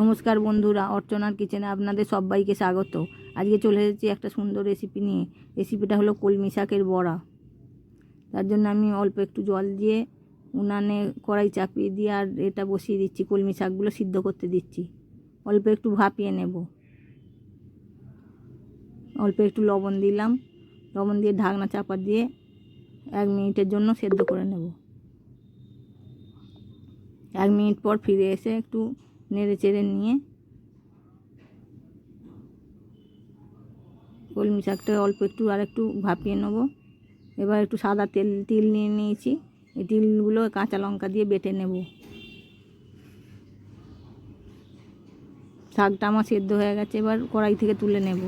নমস্কার বন্ধুরা, অর্চনার কিচেনে আপনাদের সবাইকে স্বাগত। আজকে চলে এসেছি একটা সুন্দর রেসিপি নিয়ে। রেসিপিটা হলো কলমি শাকের বড়া। তার জন্য আমি অল্প একটু জল দিয়ে উনানে কড়াই চাপিয়ে দিয়ে আর এটা বসিয়ে দিচ্ছি, কলমি শাকগুলো সিদ্ধ করতে দিচ্ছি। অল্প একটু ভাপিয়ে নেব। অল্প একটু লবণ দিলাম। লবণ দিয়ে ঢাকনা চাপা দিয়ে এক মিনিটের জন্য সেদ্ধ করে নেব। এক মিনিট পর ফিরে এসে একটু নেড়ে চেড়ে নিয়ে কলমি শাকটা অল্প একটু আর একটু ভাপিয়ে নেব। এবার একটু সাদা তেল, তিল নিয়ে নিয়েছি। এই তিলগুলো কাঁচা লঙ্কা দিয়ে বেটে নেব। শাকটা আমার সেদ্ধ হয়ে গেছে, এবার কড়াই থেকে তুলে নেব।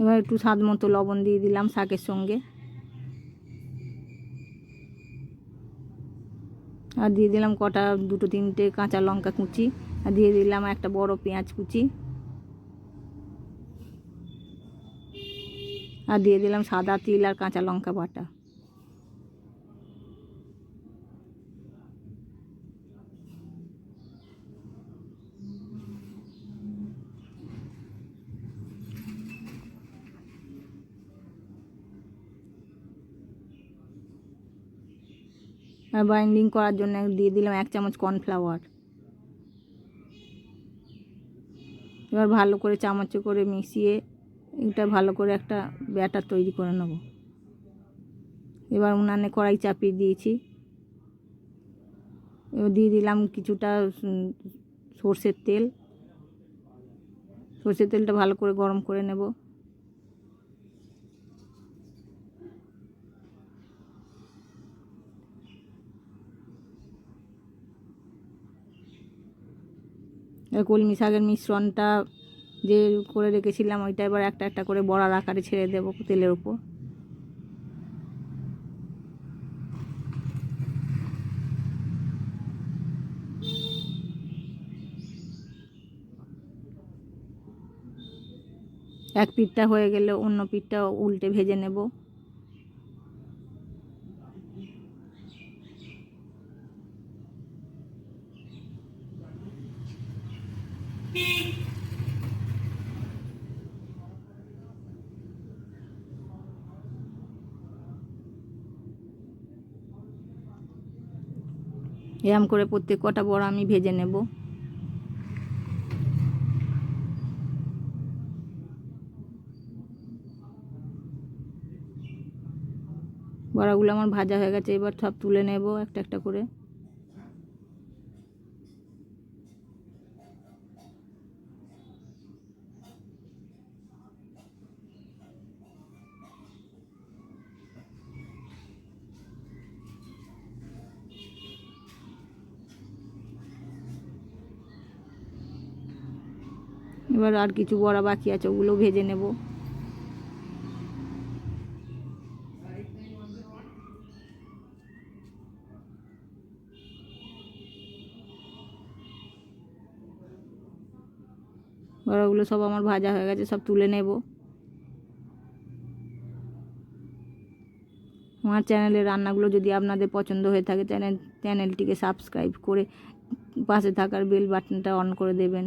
এবার একটু স্বাদ মতো লবণ দিয়ে দিলাম শাকের সঙ্গে। আর দিয়ে দিলাম কটা, দুটো, তিনটে কাঁচা লঙ্কা কুচি। আর দিয়ে দিলাম একটা বড় পেঁয়াজ কুচি। আর দিয়ে দিলাম সাদা তিল আর কাঁচা লঙ্কা বাটা। বাইন্ডিং করার জন্য দিয়ে দিলাম এক চামচ কর্নফ্লাওয়ার এবার ভালো করে চামচে করে মিশিয়ে এটা ভালো করে একটা ব্যাটার তৈরি করে নেব। এবার উনানে কড়াই চাপিয়ে দিয়েছি। এবার দিয়ে দিলাম কিছুটা সর্ষের তেল। সর্ষের তেলটা ভালো করে গরম করে নেব। কলমি শাকের মিশ্রণটা যে করে রেখেছিলাম, ওইটা এবার একটা একটা করে বড়ার আকারে ছেড়ে দেবো তেলের উপর। এক পিঠটা হয়ে গেলে অন্য পিঠটা উল্টে ভেজে নেব। এরম করে প্রত্যেক কটা বড়া আমি ভেজে নেব। বড়াগুলো আমার ভাজা হয়ে গেছে, এবার সব তুলে নেব একটা একটা করে। এবার আর কিছু বড়া বাকি আছে, ওগুলো ভেজে নেব। বড়াগুলো সব আমার ভাজা হয়ে গেছে, সব তুলে নেব। আমার চ্যানেলের রান্নাগুলো যদি আপনাদের পছন্দ হয়ে থাকে, চ্যানেল চ্যানেলটিকে সাবস্ক্রাইব করে পাশে থাকার বেল বাটনটা অন করে দেবেন।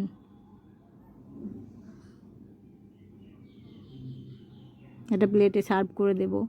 একটা প্লেটে সার্ভ করে দেবো।